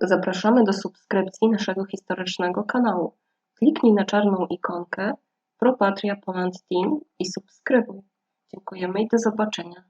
Zapraszamy do subskrypcji naszego historycznego kanału. Kliknij na czarną ikonkę Pro Patria Poland Team i subskrybuj. Dziękujemy i do zobaczenia.